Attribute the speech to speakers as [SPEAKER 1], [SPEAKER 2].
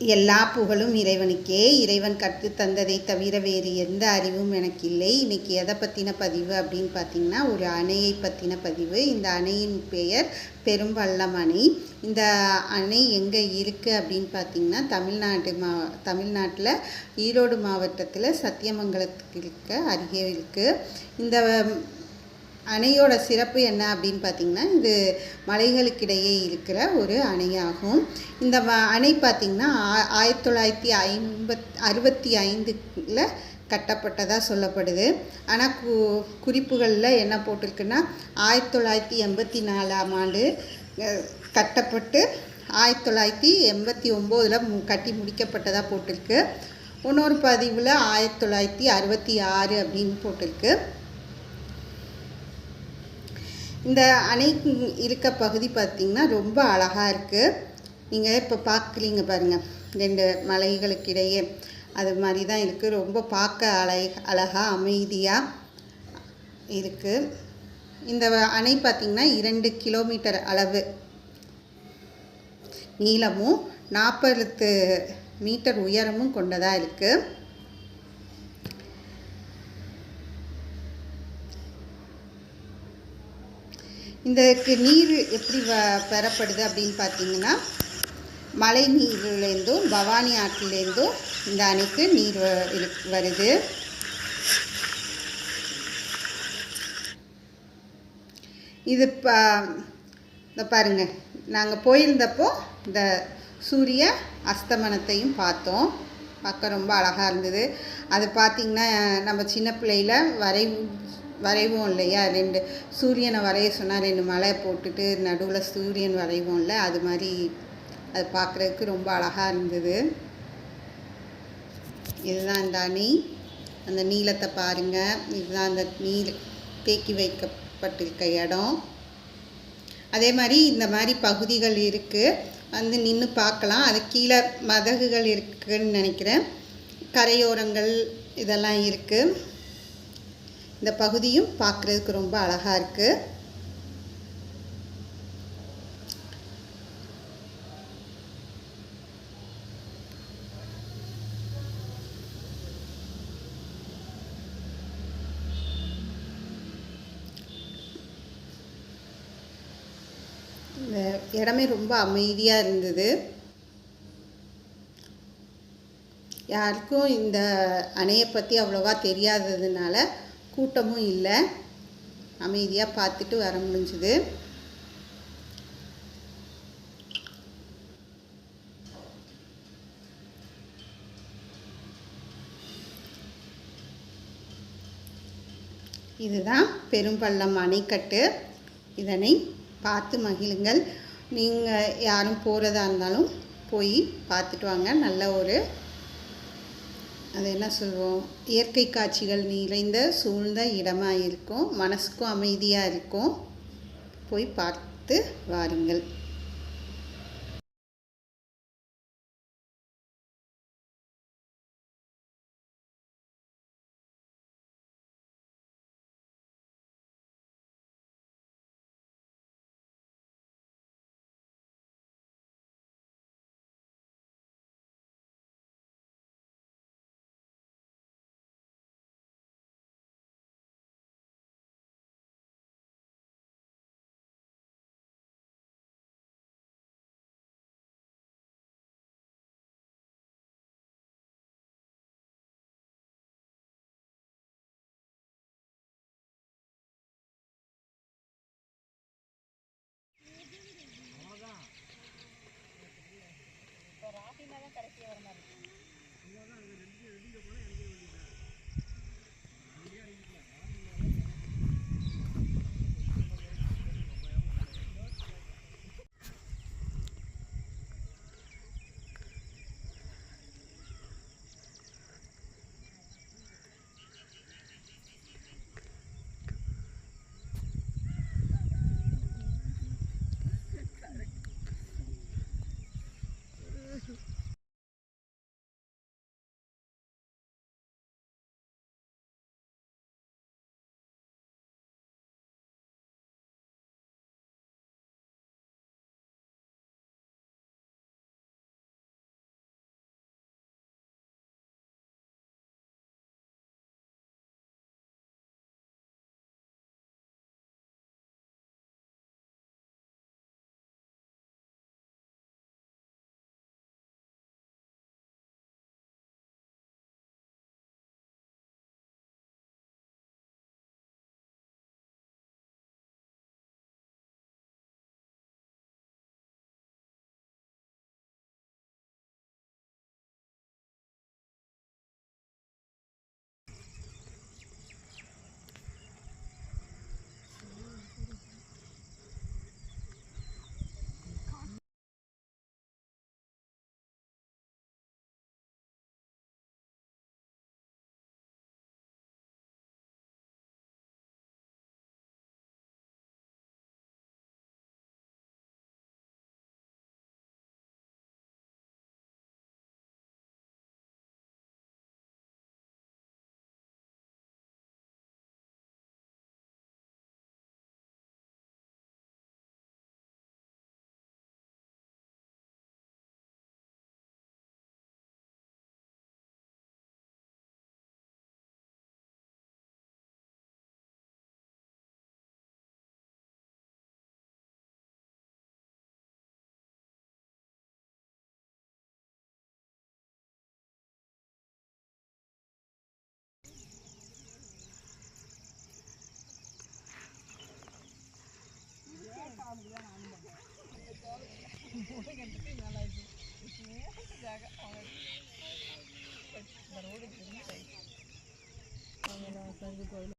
[SPEAKER 1] எல்லா புகழும் இறைவனுக்கே. இறைவன் கற்று தந்ததை தவிர வேறு எந்த அறிவும் எனக்கு இல்லை இன்னைக்கு எதை பற்றின பதிவு அப்படின்னு பார்த்தீங்கன்னா ஒரு அணையை பற்றின பதிவு. இந்த அணையின் பெயர் பெரும்பள்ளம் அணை இந்த அணை எங்கே இருக்குது அப்படின்னு பார்த்தீங்கன்னா தமிழ்நாடு மா தமிழ்நாட்டில் ஈரோடு மாவட்டத்தில் சத்தியமங்கலத்துக்கு இருக்க அருகே இருக்குது இந்த அணையோட சிறப்பு என்ன அப்படின்னு பார்த்தீங்கன்னா இது மலைகளுக்கிடையே இருக்கிற ஒரு அணையாகும். இந்த அணை பார்த்திங்கன்னா ஆ- ஆயிரத்தி தொள்ளாயிரத்தி ஐம்பத் அறுபத்தி ஐந்துல கட்டப்பட்டதாக சொல்லப்படுது. ஆனால் கு குறிப்புகளில் என்ன போட்டிருக்குன்னா ஆயிரத்தி தொள்ளாயிரத்தி எண்பத்தி நாலாம் ஆண்டு கட்டப்பட்டு ஆயிரத்தி தொள்ளாயிரத்தி எண்பத்தி ஒம்போதில் கட்டி முடிக்கப்பட்டதாக போட்டிருக்கு. இன்னொரு பதிவில் ஆயிரத்தி தொள்ளாயிரத்தி அறுபத்தி ஆறு அப்படின்னு போட்டிருக்கு. இந்த அணை இருக்க பகுதி பார்த்திங்கன்னா ரொம்ப அழகாக இருக்குது நீங்கள் இப்போ பார்க்குறீங்க பாருங்கள் ரெண்டு மலைகளுக்கு இடையே அது மாதிரி தான் இருக்குது ரொம்ப பார்க்க அழை அழகாக அமைதியாக இருக்குது இந்த அணை பார்த்திங்கன்னா இரண்டு கிலோமீட்டர் அளவு நீளமும் நாற்பது மீட்டர் உயரமும் கொண்டதாக இருக்குது இதற்கு நீர் எப்படி வ பெறப்படுது அப்படின்னு பார்த்தீங்கன்னா மழை நீர்லேருந்தும் பவானி ஆற்றிலேருந்தும் இந்த அணைக்கு நீர் வ- இரு- வருது. இது பா இந்த பாருங்கள் நாங்கள் போயிருந்தப்போ இந்த சூரிய அஸ்தமனத்தையும் பார்த்தோம். பார்க்க ரொம்ப அழகாக இருந்தது. அது பார்த்திங்கன்னா நம்ம சின்ன பிள்ளையில் வரை வரைவோம் இல்லையா? ரெண்டு சூரியனை வரைய சொன்னால் ரெண்டு மலை போட்டுட்டு நடுவில் சூரியன் வரைவோம்ல அது மாதிரி அது பார்க்குறதுக்கு ரொம்ப அழகாக இருந்தது. இதுதான் இந்த அணி. அந்த நீளத்தை பாருங்கள் இதுதான் அந்த நீர் தேக்கி வைக்கப்பட்டிருக்க இடம். அதே மாதிரி இந்த மாதிரி பகுதிகள் இருக்குது வந்து நின்று பார்க்கலாம். அது கீழே மதகுகள் இருக்குதுன்னு நினைக்கிறேன். கரையோரங்கள் இதெல்லாம் இருக்குது இந்த பகுதியும் பார்க்குறதுக்கு ரொம்ப அழகாக இருக்குது இந்த இடமே ரொம்ப அமைதியாக இருந்தது. யாருக்கும் இந்த அணையை பற்றி அவ்வளோவா தெரியாததுனால கூட்டமும் இல்லை. அமைதியாக பார்த்துட்டு வர முடிஞ்சுது. இதுதான் பெரும்பள்ளம் அணைக்கட்டு. இதனை பார்த்து மகிழுங்கள். நீங்கள் யாரும் போகிறதா இருந்தாலும் போய் பார்த்துட்டு வாங்க. நல்ல ஒரு அது என்ன சொல்வோம். இயற்கை காட்சிகள் நிறைந்த சூழ்ந்த இடமாக இருக்கும் மனசுக்கும் அமைதியாக இருக்கும் போய் பார்த்து வாருங்கள்.
[SPEAKER 2] தான் கடைசியாக வர மாதிரி இருக்கும் জায়গা